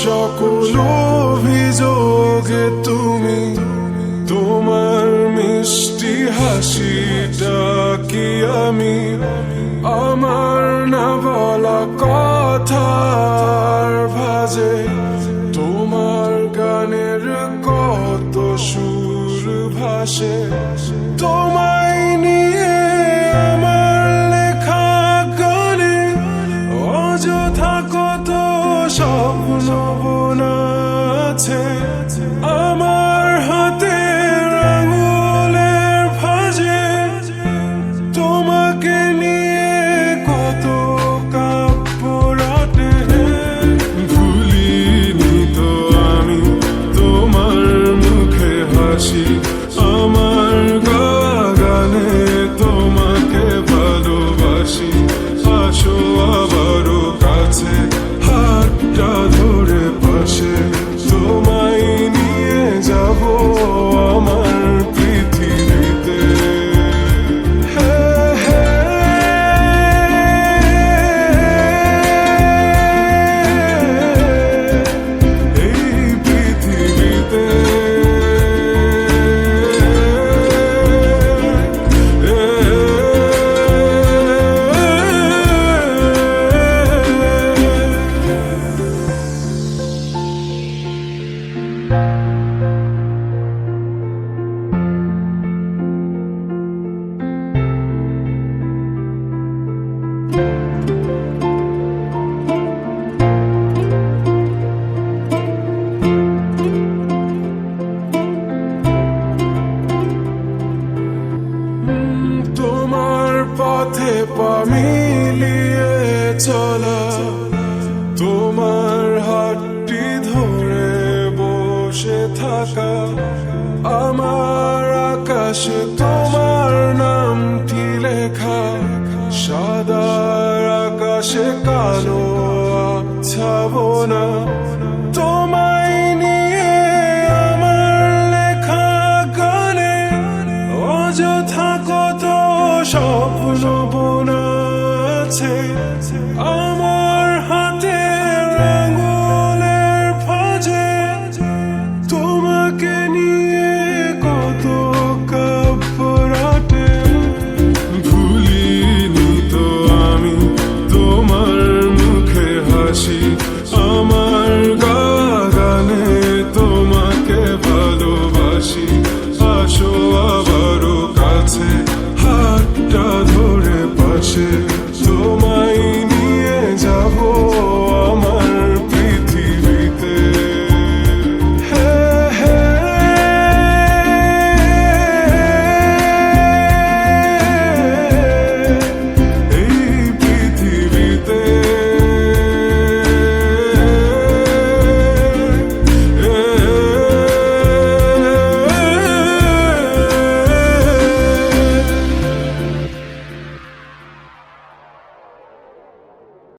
সকল অভিযোগে তুমি, তোমার মিষ্টি হাসিটা কি আমি? আমার না বলা কথা ভাজে, তোমার গানের কত সুর ভাসে, তোমার noite পথে পা মিলিয়ে চলা। তোমার তোমায় নিয়ে আমার লেখা গানে অযথা কত স্বপ্ন বোনা আছে। show up.